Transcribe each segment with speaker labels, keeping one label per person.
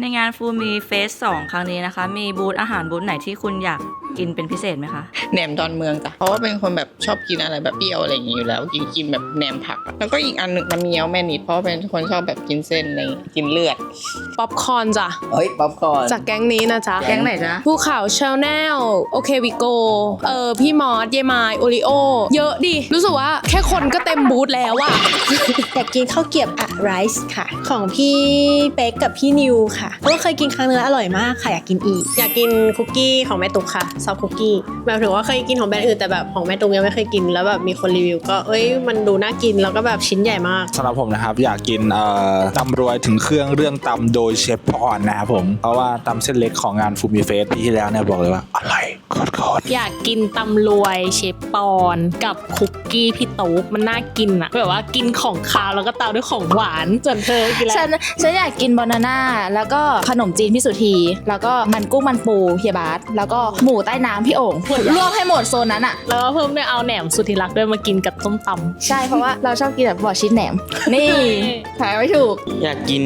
Speaker 1: ในงานฟูมีเฟสสองครั้งนี้นะคะ มีบูธอาหารบูธไหนที่คุณอยากกินเป็นพิเศษไหมคะ
Speaker 2: แหนมดอนเมืองจ้ะเพราะว่าเป็นคนแบบชอบกินอะไรแบบเปรี้ยวอะไรอย่างงี้อยู่แล้วกินกินแบบแหนมผักอะแล้วก็อีกอันหนึ่งน้ำเงี้ยวแม่นิดเพราะว่าเป็นคนชอบแบบกินเส้นอะไรอย่างงี้กินเลือด
Speaker 3: ป๊อปคอร์นจ้ะ
Speaker 4: เฮ้ยป๊อปคอร์น
Speaker 3: จากแก๊งนี้นะจ๊ะ
Speaker 1: แก๊งไหนจ๊ะ
Speaker 3: ภูเขาชาแนลโอเควิโกเออพี่มอสเยมายโอริโอ เยอะดิ รู้สึกว่าแค่คนก็เต็มบูธแล้วอะ
Speaker 5: อยากกินข้าวเกรียบอะไรซ์ค่ะ ของพี่เป๊กกับพี่นิวค่ะเพราะว่าเคยกินครั้งนึงแล้วอร่อยมากค่ะอยากกินอีก
Speaker 6: อยากกินคุกกี้ของแม่ตุ๊กค่ะซอฟคุกกี้แบบถือว่าเคยกินของแบรนด์อื่นแต่แบบของแม่ตุ๊กยังไม่เคยกินแล้วแบบมีคนรีวิว ก็เอ้ยมันดูน่ากินแล้วก็แบบชิ้นใหญ่มาก
Speaker 7: สำหรับผมนะครับ อยากกินเอ่อตำรวยถึงเครื่องเรื่องตำโดยเชฟพรนะครับผม เพราะว่าตำเส้นเล็กของงานฟูมิเฟสปีที่แล้วเนี่ยบอกเลยว่าอร่อย โคตรๆ
Speaker 8: อยากกินตำรวยเชฟปอนกับคุกกี้พี่ตุ๊กมันน่ากินอะแบบว่ากินของคาวแล้วก็ตามด้วยของหวานส่วนเธอกินอะไร
Speaker 9: ฉันฉันอยากกินบานาน่าแล้วก็ขนมจีนพี่สุธีแล้วก็มันกุ้งมันปูเฮียบาสแล้วก็หมูใต้น้ำพี่โอ่งรวมให้หมดโซนนั้นอะ
Speaker 8: แล้วก็เพิ่มด้วยเอาแหนมสุธิรักด้วยมากินกับต้มตำ
Speaker 9: ใช่เพราะว่าเราชอบกินแบบบอชีสแหนม นี่ขายไม่ถูก
Speaker 10: อยากกิน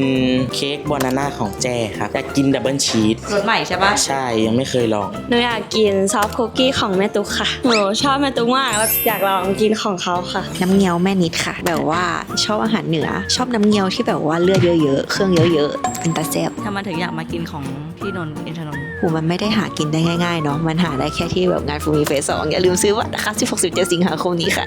Speaker 10: เค้กบานาน่าของแจ้ครับอยากกินดับเบิลชีส
Speaker 1: รสใหม่ใช่ปะ
Speaker 10: ใช่ยังไม่เคยลอง
Speaker 6: หนูอยากกินซอฟคุกกี้ของแม่ตุ๊กค่ะหนูชอบแม่ตุ๊กมากแล้วอยากลองกินของเขาค่ะ
Speaker 11: น้ำเงี้ยวแม่นิดค่ะ แบบว่าชอบอาหารเหนือ ชอบน้ำเงี้ยวที่แบบว่าเลือดเยอะๆ เครื่องเยอะๆ เป็นตาแซ่บ
Speaker 1: ทำไมถึงอยากมากินของพี่นนท์อินทนนท์
Speaker 11: หูมันไม่ได้หากินได้ง่ายๆเนาะ มันหาได้แค่ที่แบบงานฟูมีเฟสสองอย่าลืมซื้อบัตรนะคะ16-17สิงหาคมนี้ค่ะ